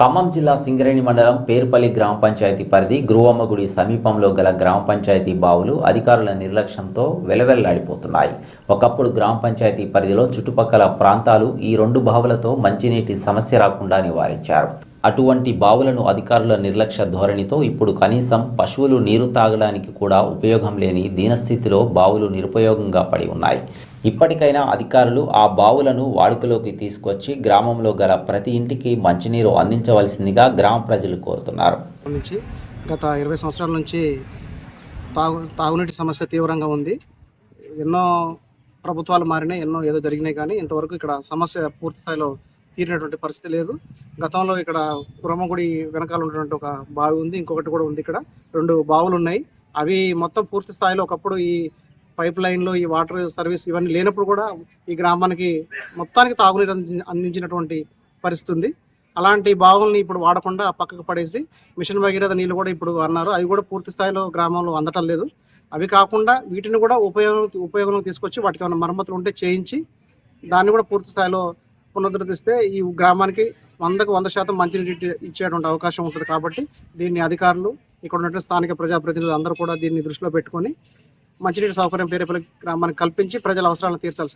ఖమ్మం జిల్లా సింగరేణి మండలం పేరుపల్లి గ్రామ పంచాయతీ పరిధి గురువమ్మగుడి సమీపంలో గల గ్రామ పంచాయతీ బావులు అధికారుల నిర్లక్ష్యంతో వెలవెల్లాడిపోతున్నాయి. ఒకప్పుడు గ్రామ పంచాయతీ పరిధిలో చుట్టుపక్కల ప్రాంతాలు ఈ రెండు బావులతో మంచినీటి సమస్య రాకుండా నివారించారు. అటువంటి బావులను అధికారుల నిర్లక్ష్య ధోరణితో ఇప్పుడు కనీసం పశువులు నీరు తాగడానికి కూడా ఉపయోగం లేని దీనస్థితిలో బావులు నిరుపయోగంగా పడి ఉన్నాయి. ఇప్పటికైనా అధికారులు ఆ బావులను వాడుకలోకి తీసుకొచ్చి గ్రామంలో గల ప్రతి ఇంటికి మంచినీరు అందించవలసిందిగా గ్రామ ప్రజలు కోరుతున్నారు. నుంచి గత ఇరవై సంవత్సరాల నుంచి తాగు తాగునీటి సమస్య తీవ్రంగా ఉంది. ఎన్నో ప్రభుత్వాలు మారినాయి ఎన్నో ఏదో జరిగినాయి కానీ ఇంతవరకు ఇక్కడ సమస్య పూర్తి స్థాయిలో తీరినటువంటి పరిస్థితి లేదు. గతంలో ఇక్కడ బ్రహ్మగుడి వెనకాల ఉన్నటువంటి ఒక బావి ఉంది ఇంకొకటి కూడా ఉంది ఇక్కడ. రెండు బావులు ఉన్నాయి. అవి మొత్తం పూర్తి స్థాయిలో ఒకప్పుడు ఈ పైప్ లైన్లో ఈ వాటర్ సర్వీస్ ఇవన్నీ లేనప్పుడు కూడా ఈ గ్రామానికి మొత్తానికి తాగునీరు అందించినటువంటి పరిస్థితి ఉంది. అలాంటి బావుల్ని ఇప్పుడు వాడకుండా పక్కకు పడేసి మిషన్ భగీరథ నీళ్ళు కూడా ఇప్పుడు అన్నారు. అవి కూడా పూర్తి స్థాయిలో గ్రామంలో అందటం లేదు. అవి కాకుండా వీటిని కూడా ఉపయోగం ఉపయోగంలో తీసుకొచ్చి వాటికి ఏమైనా మరమ్మతులు ఉంటే చేయించి దాన్ని కూడా పూర్తి స్థాయిలో పునరుద్ధరిస్తే ఈ గ్రామానికి వందకు వంద శాతం మంచినీటి ఇచ్చేటువంటి అవకాశం ఉంటుంది కాబట్టి దీన్ని అధికారులు ఇక్కడ ఉన్నటువంటి స్థానిక ప్రజాప్రతినిధులు అందరూ కూడా దీన్ని దృష్టిలో పెట్టుకొని మంచినీటి సౌకర్యం పేరేపల్లి గ్రామానికి కల్పించి ప్రజల అవసరాలను తీర్చాల్సింది